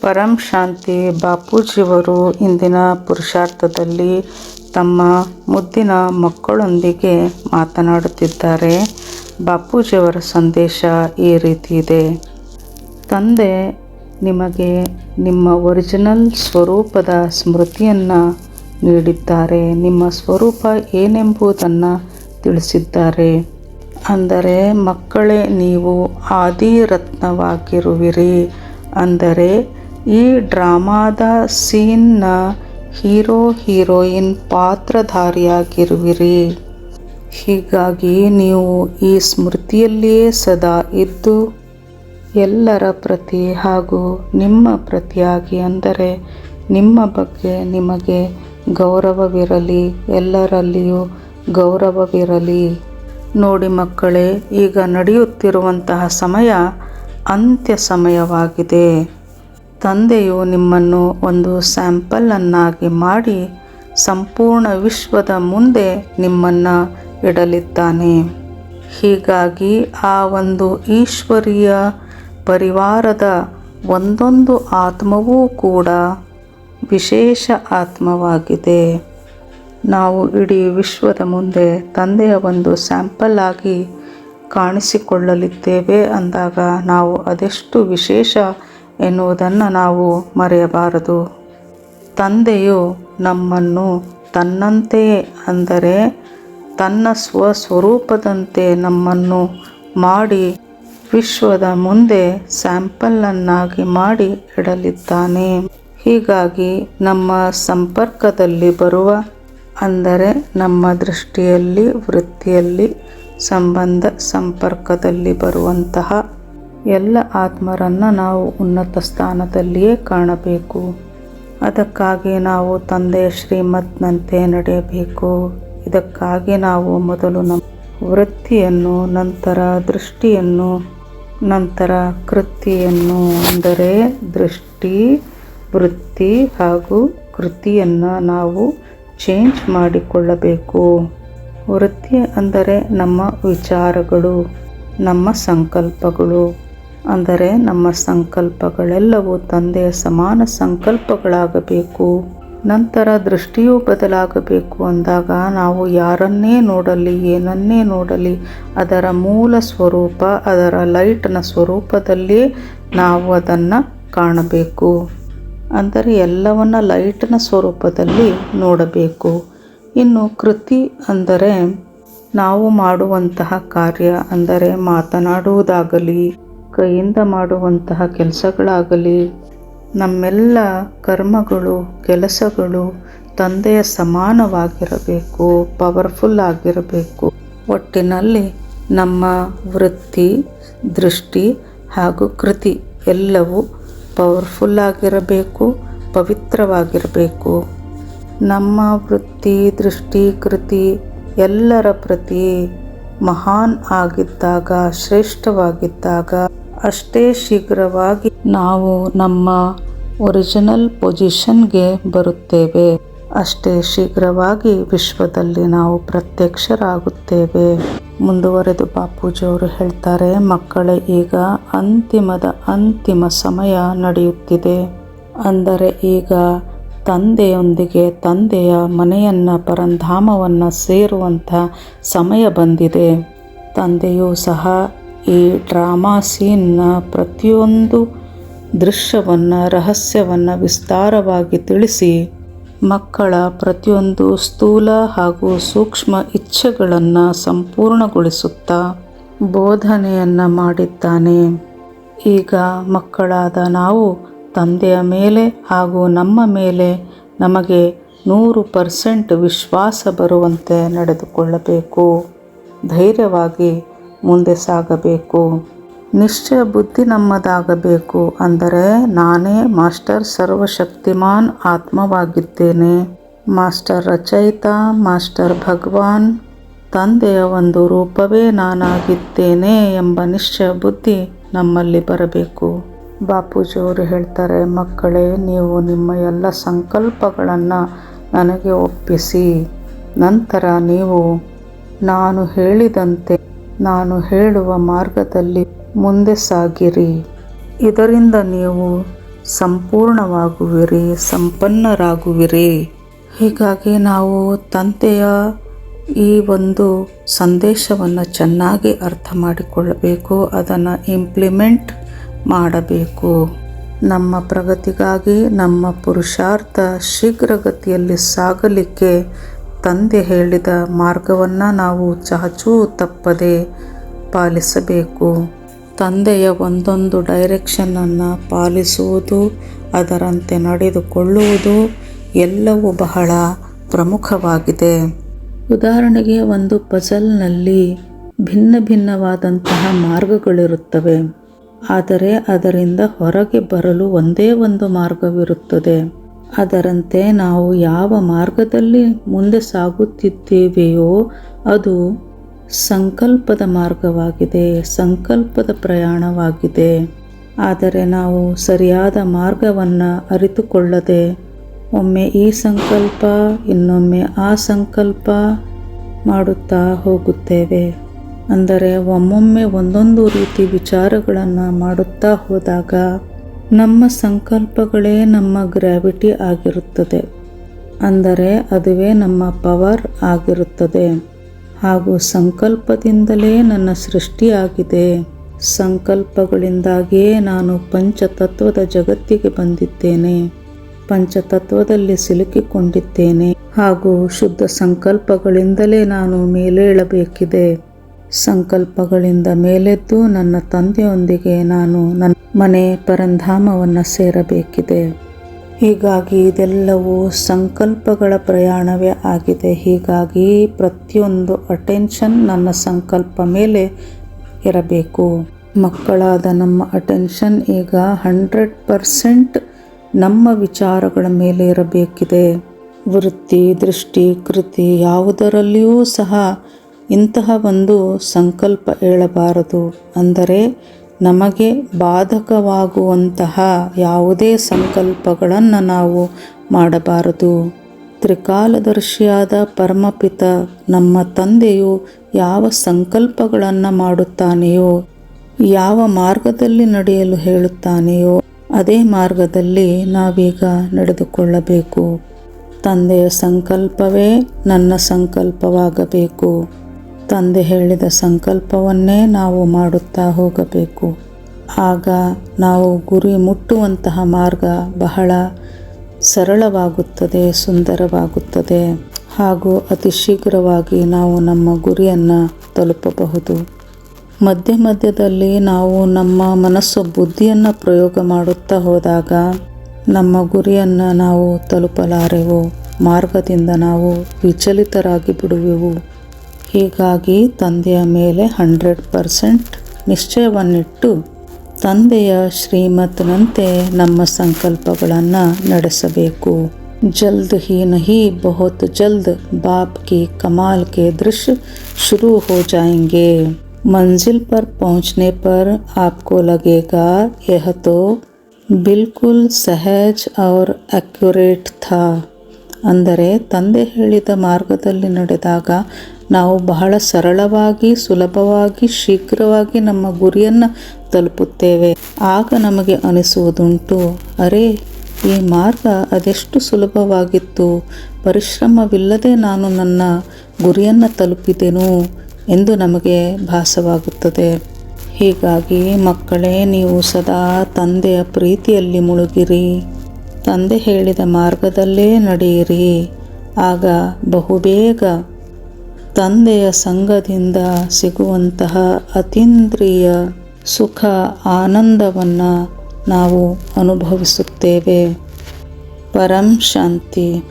ಪರಂ ಶಾಂತಿ ಬಾಪೂಜಿಯವರು ಇಂದಿನ ಪುರುಷಾರ್ಥದಲ್ಲಿ ತಮ್ಮ ಮುದ್ದಿನ ಮಕ್ಕಳೊಂದಿಗೆ ಮಾತನಾಡುತ್ತಿದ್ದಾರೆ. ಬಾಪೂಜಿಯವರ ಸಂದೇಶ ಈ ರೀತಿ ಇದೆ. ತಂದೆ, ನಿಮಗೆ ನಿಮ್ಮ ಒರಿಜಿನಲ್ ಸ್ವರೂಪದ ಸ್ಮೃತಿಯನ್ನು ನೀಡಿದ್ದಾರೆ. ನಿಮ್ಮ ಸ್ವರೂಪ ಏನೆಂಬುದನ್ನು ತಿಳಿಸಿದ್ದಾರೆ. ಅಂದರೆ, ಮಕ್ಕಳೇ ನೀವು ಆದಿರತ್ನವಾಗಿರುವಿರಿ. ಅಂದರೆ ಈ ಡ್ರಾಮಾದ ಸೀನ್ನ ಹೀರೋ, ಹೀರೋಯಿನ್ ಪಾತ್ರಧಾರಿಯಾಗಿರುವಿರಿ. ಹೀಗಾಗಿ ನೀವು ಈ ಸ್ಮೃತಿಯಲ್ಲಿಯೇ ಸದಾ ಇದ್ದು ಎಲ್ಲರ ಪ್ರತಿ ಹಾಗೂ ನಿಮ್ಮ ಪ್ರತಿಯಾಗಿ ಅಂದರೆ ನಿಮ್ಮ ಬಗ್ಗೆ ನಿಮಗೆ ಗೌರವವಿರಲಿ, ಎಲ್ಲರಲ್ಲಿಯೂ ಗೌರವವಿರಲಿ. ನೋಡಿ ಮಕ್ಕಳೇ, ಈಗ ನಡೆಯುತ್ತಿರುವಂತಹ ಸಮಯ ಅಂತ್ಯ ಸಮಯವಾಗಿದೆ. ತಂದೆಯು ನಿಮ್ಮನ್ನು ಒಂದು ಸ್ಯಾಂಪಲನ್ನಾಗಿ ಮಾಡಿ ಸಂಪೂರ್ಣ ವಿಶ್ವದ ಮುಂದೆ ನಿಮ್ಮನ್ನು ಇಡಲಿದ್ದಾನೆ. ಹೀಗಾಗಿ ಆ ಒಂದು ಈಶ್ವರೀಯ ಪರಿವಾರದ ಒಂದೊಂದು ಆತ್ಮವೂ ಕೂಡ ವಿಶೇಷ ಆತ್ಮವಾಗಿದೆ. ನಾವು ಇಡೀ ವಿಶ್ವದ ಮುಂದೆ ತಂದೆಯ ಒಂದು ಸ್ಯಾಂಪಲ್ ಆಗಿ ಕಾಣಿಸಿಕೊಳ್ಳಲಿದ್ದೇವೆ ಅಂದಾಗ ನಾವು ಅದೆಷ್ಟು ವಿಶೇಷ ಎನ್ನುವುದನ್ನು ನಾವು ಮರೆಯಬಾರದು. ತಂದೆಯು ನಮ್ಮನ್ನು ತನ್ನಂತೆಯೇ ಅಂದರೆ ತನ್ನ ಸ್ವಸ್ವರೂಪದಂತೆ ನಮ್ಮನ್ನು ಮಾಡಿ ವಿಶ್ವದ ಮುಂದೆ ಸ್ಯಾಂಪಲನ್ನಾಗಿ ಮಾಡಿ ಇಡಲಿದ್ದಾನೆ. ಹೀಗಾಗಿ ನಮ್ಮ ಸಂಪರ್ಕದಲ್ಲಿ ಬರುವ, ಅಂದರೆ ನಮ್ಮ ದೃಷ್ಟಿಯಲ್ಲಿ, ವೃತ್ತಿಯಲ್ಲಿ ಸಂಬಂಧ ಸಂಪರ್ಕದಲ್ಲಿ ಬರುವಂತಹ ಎಲ್ಲ ಆತ್ಮರನ್ನು ನಾವು ಉನ್ನತ ಸ್ಥಾನದಲ್ಲಿಯೇ ಕಾಣಬೇಕು. ಅದಕ್ಕಾಗಿ ನಾವು ತಂದೆ ಶ್ರೀಮತ್ನಂತೆ ನಡೆಯಬೇಕು. ಇದಕ್ಕಾಗಿ ನಾವು ಮೊದಲು ನಮ್ಮ ವೃತ್ತಿಯನ್ನು, ನಂತರ ದೃಷ್ಟಿಯನ್ನು, ನಂತರ ಕೃತಿಯನ್ನು ಅಂದರೆ ದೃಷ್ಟಿ, ವೃತ್ತಿ ಹಾಗೂ ಕೃತಿಯನ್ನು ನಾವು ಚೇಂಜ್ ಮಾಡಿಕೊಳ್ಳಬೇಕು. ವೃತ್ತಿ ಅಂದರೆ ನಮ್ಮ ವಿಚಾರಗಳು, ನಮ್ಮ ಸಂಕಲ್ಪಗಳು. ಅಂದರೆ ನಮ್ಮ ಸಂಕಲ್ಪಗಳೆಲ್ಲವೂ ತಂದೆಯ ಸಮಾನ ಸಂಕಲ್ಪಗಳಾಗಬೇಕು. ನಂತರ ದೃಷ್ಟಿಯೂ ಬದಲಾಗಬೇಕು ಅಂದಾಗ ನಾವು ಯಾರನ್ನೇ ನೋಡಲಿ, ಏನನ್ನೇ ನೋಡಲಿ, ಅದರ ಮೂಲ ಸ್ವರೂಪ, ಅದರ ಲೈಟ್ನ ಸ್ವರೂಪದಲ್ಲಿ ನಾವು ಅದನ್ನು ಕಾಣಬೇಕು. ಅಂದರೆ ಎಲ್ಲವನ್ನ ಲೈಟ್ನ ಸ್ವರೂಪದಲ್ಲಿ ನೋಡಬೇಕು. ಇನ್ನು ಕೃತಿ ಅಂದರೆ ನಾವು ಮಾಡುವಂತಹ ಕಾರ್ಯ ಅಂದರೆ ಮಾತನಾಡುವುದಾಗಲಿ ಕೈಯಿಂದ ಮಾಡುವಂತಹ ಕೆಲಸಗಳಾಗಲಿ, ನಮ್ಮೆಲ್ಲ ಕರ್ಮಗಳು, ಕೆಲಸಗಳು ತಂದೆಯ ಸಮಾನವಾಗಿರಬೇಕು ಪವರ್ಫುಲ್ ಆಗಿರಬೇಕು. ಒಟ್ಟಿನಲ್ಲಿ ನಮ್ಮ ವೃತ್ತಿ, ದೃಷ್ಟಿ ಹಾಗೂ ಕೃತಿ ಎಲ್ಲವೂ ಪವರ್ಫುಲ್ ಆಗಿರಬೇಕು, ಪವಿತ್ರವಾಗಿರಬೇಕು. ನಮ್ಮ ವೃತ್ತಿ, ದೃಷ್ಟಿ, ಕೃತಿ ಎಲ್ಲರ ಪ್ರತಿ ಮಹಾನ್ ಆಗಿದ್ದಾಗ, ಶ್ರೇಷ್ಠವಾಗಿದ್ದಾಗ ಅಷ್ಟೇ ಶೀಘ್ರವಾಗಿ ನಾವು ನಮ್ಮ ಒರಿಜಿನಲ್ ಪೊಸಿಷನ್ಗೆ ಬರುತ್ತೇವೆ. ಅಷ್ಟೇ ಶೀಘ್ರವಾಗಿ ವಿಶ್ವದಲ್ಲಿ ನಾವು ಪ್ರತ್ಯಕ್ಷರಾಗುತ್ತೇವೆ. ಮುಂದುವರೆದು ಬಾಪೂಜಿಯವರು ಹೇಳ್ತಾರೆ, ಮಕ್ಕಳೇ, ಈಗ ಅಂತಿಮದ ಅಂತಿಮ ಸಮಯ ನಡೆಯುತ್ತಿದೆ. ಅಂದರೆ ಈಗ ತಂದೆಯೊಂದಿಗೆ ತಂದೆಯ ಮನೆಯನ್ನು ಪರಂಧಾಮವನ್ನು ಸೇರುವಂಥ ಸಮಯ ಬಂದಿದೆ. ತಂದೆಯೂ ಸಹ ಈ ಡ್ರಾಮಾ ಸೀನ್ನ ಪ್ರತಿಯೊಂದು ದೃಶ್ಯವನ್ನು, ರಹಸ್ಯವನ್ನು ವಿಸ್ತಾರವಾಗಿ ತಿಳಿಸಿ, ಮಕ್ಕಳ ಪ್ರತಿಯೊಂದು ಸ್ಥೂಲ ಹಾಗೂ ಸೂಕ್ಷ್ಮ ಇಚ್ಛೆಗಳನ್ನು ಸಂಪೂರ್ಣಗೊಳಿಸುತ್ತಾ ಬೋಧನೆಯನ್ನು ಮಾಡಿದ್ದಾನೆ. ಈಗ ಮಕ್ಕಳಾದ ನಾವು ತಂದೆಯ ಮೇಲೆ ಹಾಗೂ ನಮ್ಮ ಮೇಲೆ ನಮಗೆ ನೂರು ಪರ್ಸೆಂಟ್ ವಿಶ್ವಾಸ ಬರುವಂತೆ ನಡೆದುಕೊಳ್ಳಬೇಕು. ಧೈರ್ಯವಾಗಿ ಮುಂದೆ ಸಾಗಬೇಕು. ನಿಶ್ಚಯ ಬುದ್ಧಿ ನಮ್ಮದಾಗಬೇಕು ಅಂದರೆ ನಾನೇ ಮಾಸ್ಟರ್ ಸರ್ವಶಕ್ತಿಮಾನ್ ಆತ್ಮವಾಗಿದ್ದೇನೆ ಮಾಸ್ಟರ್ ರಚಯಿತ, ಮಾಸ್ಟರ್ ಭಗವಾನ್, ತಂದೆಯ ಒಂದು ರೂಪವೇ ನಾನಾಗಿದ್ದೇನೆ ಎಂಬ ನಿಶ್ಚಯ ಬುದ್ಧಿ ನಮ್ಮಲ್ಲಿ ಬರಬೇಕು. ಬಾಪೂಜಿಯವರು ಹೇಳ್ತಾರೆ, ಮಕ್ಕಳೇ, ನೀವು ನಿಮ್ಮ ಎಲ್ಲ ಸಂಕಲ್ಪಗಳನ್ನು ನನಗೆ ಒಪ್ಪಿಸಿ. ನಂತರ ನೀವು, ನಾನು ಹೇಳಿದಂತೆ ನಾನು ಹೇಳುವ ಮಾರ್ಗದಲ್ಲಿ ಮುಂದೆ ಸಾಗಿರಿ. ಇದರಿಂದ ನೀವು ಸಂಪೂರ್ಣವಾಗುವಿರಿ, ಸಂಪನ್ನರಾಗುವಿರಿ. ಹೀಗಾಗಿ ನಾವು ತಂತೆಯ ಈ ಒಂದು ಸಂದೇಶವನ್ನು ಚೆನ್ನಾಗಿ ಅರ್ಥ ಮಾಡಿಕೊಳ್ಳಬೇಕು, ಅದನ್ನು ಇಂಪ್ಲಿಮೆಂಟ್ ಮಾಡಬೇಕು. ನಮ್ಮ ಪ್ರಗತಿಗಾಗಿ ನಮ್ಮ ಪುರುಷಾರ್ಥ ಶೀಘ್ರಗತಿಯಲ್ಲಿ ಸಾಗಲಿಕ್ಕೆ ತಂದೆ ಹೇಳಿದ ಮಾರ್ಗವನ್ನು ನಾವು ಚಾಚೂ ತಪ್ಪದೆ ಪಾಲಿಸಬೇಕು. ತಂದೆಯ ಒಂದೊಂದು ಡೈರೆಕ್ಷನನ್ನು ಪಾಲಿಸುವುದು, ಅದರಂತೆ ನಡೆದುಕೊಳ್ಳುವುದು ಎಲ್ಲವೂ ಬಹಳ ಪ್ರಮುಖವಾಗಿದೆ. ಉದಾಹರಣೆಗೆ ಒಂದು ಪಜಲ್ನಲ್ಲಿ ಭಿನ್ನ ಭಿನ್ನವಾದಂತಹ ಮಾರ್ಗಗಳಿರುತ್ತವೆ, ಆದರೆ ಅದರಿಂದ ಹೊರಗೆ ಬರಲು ಒಂದೇ ಒಂದು ಮಾರ್ಗವಿರುತ್ತದೆ. ಅದರಂತೆ ನಾವು ಯಾವ ಮಾರ್ಗದಲ್ಲಿ ಮುಂದೆ ಸಾಗುತ್ತಿದ್ದೇವೆಯೋ ಅದು ಸಂಕಲ್ಪದ ಮಾರ್ಗವಾಗಿದೆ, ಸಂಕಲ್ಪದ ಪ್ರಯಾಣವಾಗಿದೆ. ಆದರೆ ನಾವು ಸರಿಯಾದ ಮಾರ್ಗವನ್ನು ಅರಿತುಕೊಳ್ಳದೆ, ಒಮ್ಮೆ ಈ ಸಂಕಲ್ಪ, ಇನ್ನೊಮ್ಮೆ ಆ ಸಂಕಲ್ಪ ಮಾಡುತ್ತಾ ಹೋಗುತ್ತೇವೆ. ಅಂದರೆ ಒಮ್ಮೊಮ್ಮೆ ಒಂದೊಂದು ರೀತಿ ವಿಚಾರಗಳನ್ನು ಮಾಡುತ್ತಾ ಹೋದಾಗ ನಮ್ಮ ಸಂಕಲ್ಪಗಳೇ ನಮ್ಮ ಗ್ರಾವಿಟಿ ಆಗಿರುತ್ತದೆ. ಅಂದರೆ ಅದುವೇ ನಮ್ಮ ಪವರ್ ಆಗಿರುತ್ತದೆ. ಹಾಗೂ ಸಂಕಲ್ಪದಿಂದಲೇ ನನ್ನ ಸೃಷ್ಟಿಯಾಗಿದೆ. ಸಂಕಲ್ಪಗಳಿಂದಾಗಿಯೇ ನಾನು ಪಂಚತತ್ವದ ಜಗತ್ತಿಗೆ ಬಂದಿದ್ದೇನೆ. ಪಂಚತತ್ವದಲ್ಲಿ ಸಿಲುಕಿಕೊಂಡಿದ್ದೇನೆ. ಹಾಗೂ ಶುದ್ಧ ಸಂಕಲ್ಪಗಳಿಂದಲೇ ನಾನು ಮೇಲೇಳಬೇಕಿದೆ. ಸಂಕಲ್ಪಗಳಿಂದ ಮೇಲೆದ್ದು ನನ್ನ ತಂದೆಯೊಂದಿಗೆ ನಾನು ನನ್ನ ಮನೆ ಪರಂಧಾಮವನ್ನು ಸೇರಬೇಕಿದೆ. ಹೀಗಾಗಿ ಇದೆಲ್ಲವೂ ಸಂಕಲ್ಪಗಳ ಪ್ರಯಾಣವೇ ಆಗಿದೆ. ಹೀಗಾಗಿ ಪ್ರತಿಯೊಂದು ಅಟೆನ್ಷನ್ ನನ್ನ ಸಂಕಲ್ಪ ಮೇಲೆ ಇರಬೇಕು. ಮಕ್ಕಳಾದ ನಮ್ಮ ಅಟೆನ್ಷನ್ ಈಗ ಹಂಡ್ರೆಡ್ ಪರ್ಸೆಂಟ್ ನಮ್ಮ ವಿಚಾರಗಳ ಮೇಲೆ ಇರಬೇಕಿದೆ. ವೃತ್ತಿ, ದೃಷ್ಟಿ, ಕೃತಿ ಯಾವುದರಲ್ಲಿಯೂ ಸಹ ಇಂತಹ ಒಂದು ಸಂಕಲ್ಪ ಹೇಳಬಾರದು ಅಂದರೆ ನಮಗೆ ಬಾಧಕವಾಗುವಂತಹ ಯಾವುದೇ ಸಂಕಲ್ಪಗಳನ್ನು ನಾವು ಮಾಡಬಾರದು. ತ್ರಿಕಾಲದರ್ಶಿಯಾದ ಪರಮಪಿತ ನಮ್ಮ ತಂದೆಯು ಯಾವ ಸಂಕಲ್ಪಗಳನ್ನು ಮಾಡುತ್ತಾನೆಯೋ, ಯಾವ ಮಾರ್ಗದಲ್ಲಿ ನಡೆಯಲು ಹೇಳುತ್ತಾನೆಯೋ, ಅದೇ ಮಾರ್ಗದಲ್ಲಿ ನಾವೀಗ ನಡೆದುಕೊಳ್ಳಬೇಕು. ತಂದೆಯ ಸಂಕಲ್ಪವೇ ನನ್ನ ಸಂಕಲ್ಪವಾಗಬೇಕು. ತಂದೆ ಹೇಳಿದ ಸಂಕಲ್ಪವನ್ನೇ ನಾವು ಮಾಡುತ್ತಾ ಹೋಗಬೇಕು. ಆಗ ನಾವು ಗುರಿ ಮುಟ್ಟುವಂತಹ ಮಾರ್ಗ ಬಹಳ ಸರಳವಾಗುತ್ತದೆ, ಸುಂದರವಾಗುತ್ತದೆ ಹಾಗೂ ಅತಿ ಶೀಘ್ರವಾಗಿ ನಾವು ನಮ್ಮ ಗುರಿಯನ್ನು ತಲುಪಬಹುದು. ಮಧ್ಯ ಮಧ್ಯದಲ್ಲಿ ನಾವು ನಮ್ಮ ಮನಸ್ಸು ಬುದ್ಧಿಯನ್ನು ಪ್ರಯೋಗ ಮಾಡುತ್ತಾ ಹೋದಾಗ ನಮ್ಮ ಗುರಿಯನ್ನು ನಾವು ತಲುಪಲಾರೆವು, ಮಾರ್ಗದಿಂದ ನಾವು ವಿಚಲಿತರಾಗಿ ಬಿಡುವೆವು. ಹೀಗಾಗಿ ತಂದೆಯ ಮೇಲೆ ಹಂಡ್ರೆಡ್ ಪರ್ಸೆಂಟ್ ನಿಶ್ಚಯವನ್ನಿಟ್ಟು ತಂದೆಯ ಶ್ರೀಮತ್ನಂತೆ ನಮ್ಮ ಸಂಕಲ್ಪಗಳನ್ನು ನಡೆಸಬೇಕು ಜಲ್ದ್ ಹಿ ನಹಿ ಬಹುತ್ ಜಲ್ದ್ ಬಾಪ್ ಕಿ ಕಮಾಲ್ के दृश्य शुरू हो जाएंगे मंजिल पर पहुंचने पर आपको लगेगा यह तो बिल्कुल सहज और ಅಕ್ಯುರೇಟ್ ಥಾ ಅಂದರೆ ತಂದೆ ಹೇಳಿದ ಮಾರ್ಗದಲ್ಲಿ ನಡೆದಾಗ ನಾವು ಬಹಳ ಸರಳವಾಗಿ, ಸುಲಭವಾಗಿ, ಶೀಘ್ರವಾಗಿ ನಮ್ಮ ಗುರಿಯನ್ನು ತಲುಪುತ್ತೇವೆ. ಆಗ ನಮಗೆ ಅನಿಸುವುದುಂಟು, ಅರೆ, ಈ ಮಾರ್ಗ ಅದೆಷ್ಟು ಸುಲಭವಾಗಿತ್ತು? ಪರಿಶ್ರಮವಿಲ್ಲದೆ ನಾನು ನನ್ನ ಗುರಿಯನ್ನು ತಲುಪಿದೆನು ಎಂದು ನಮಗೆ ಭಾಸವಾಗುತ್ತದೆ. ಹೀಗಾಗಿ ಮಕ್ಕಳೇ, ನೀವು ಸದಾ ತಂದೆಯ ಪ್ರೀತಿಯಲ್ಲಿ ಮುಳುಗಿರಿ. ತಂದೆ ಹೇಳಿದ ಮಾರ್ಗದಲ್ಲೇ ನಡೆಯಿರಿ. ಆಗ ಬಹುಬೇಗ ತಂದೆಯ ಸಂಘದಿಂದ ಸಿಗುವಂತಹ ಅತೀಂದ್ರಿಯ ಸುಖ ಆನಂದವನ್ನು ನಾವು ಅನುಭವಿಸುತ್ತೇವೆ. ಪರಂ ಶಾಂತಿ.